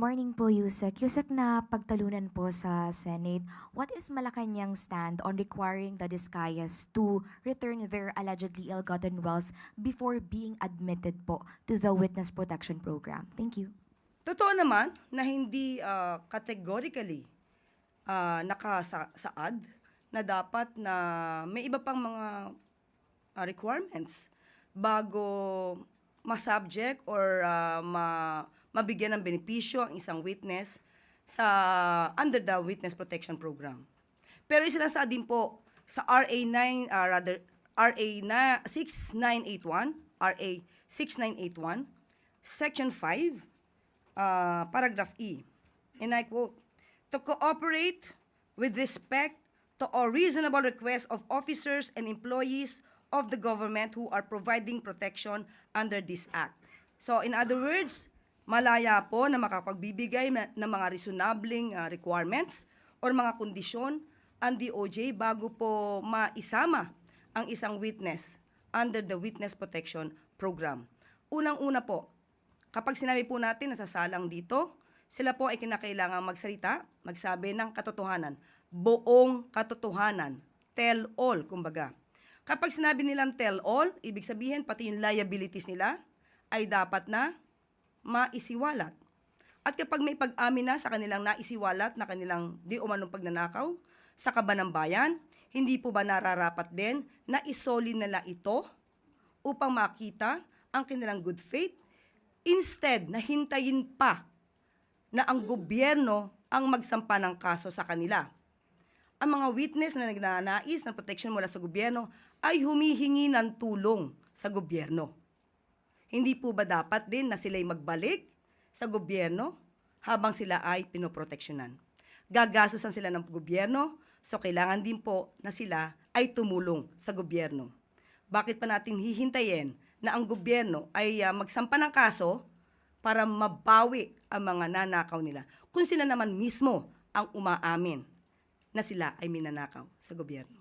morning po, Yusek. Yusek na pagtalunan po sa Senate, what is Malacanang's stand on requiring the Discayas to return their allegedly ill-gotten wealth before being admitted po to the Witness Protection Program? Thank you. Totoo naman na hindi ah, categorically ah, nakasaad na dapat na may iba pang mga ah, requirements bago ma-subject or ah, ma- mabigyan ng benepisyo ang isang witness sa under the Witness Protection Program. Pero sa din po sa RA 9 ah, rather RA na 6981 RA 6981 Section 5 uh, paragraph E. And I quote, to cooperate with respect to all reasonable requests of officers and employees of the government who are providing protection under this act. So in other words, malaya po na makapagbibigay ng mga reasonabling uh, requirements or mga kondisyon ang DOJ bago po maisama ang isang witness under the Witness Protection Program. Unang-una po, Kapag sinabi po natin na sasalang dito, sila po ay kinakailangang magsalita, magsabi ng katotohanan. Buong katotohanan. Tell all, kumbaga. Kapag sinabi nilang tell all, ibig sabihin pati yung liabilities nila ay dapat na maisiwalat. At kapag may pag-amin na sa kanilang naisiwalat na kanilang di umanong pagnanakaw sa kaban ng bayan, hindi po ba nararapat din na isoli nila ito upang makita ang kanilang good faith instead na hintayin pa na ang gobyerno ang magsampa ng kaso sa kanila. Ang mga witness na nagnanais ng protection mula sa gobyerno ay humihingi ng tulong sa gobyerno. Hindi po ba dapat din na sila'y magbalik sa gobyerno habang sila ay pinoproteksyonan? Gagastusan sila ng gobyerno, so kailangan din po na sila ay tumulong sa gobyerno. Bakit pa natin hihintayin na ang gobyerno ay ah, magsampa ng kaso para mabawi ang mga nanakaw nila kung sila naman mismo ang umaamin na sila ay minanakaw sa gobyerno?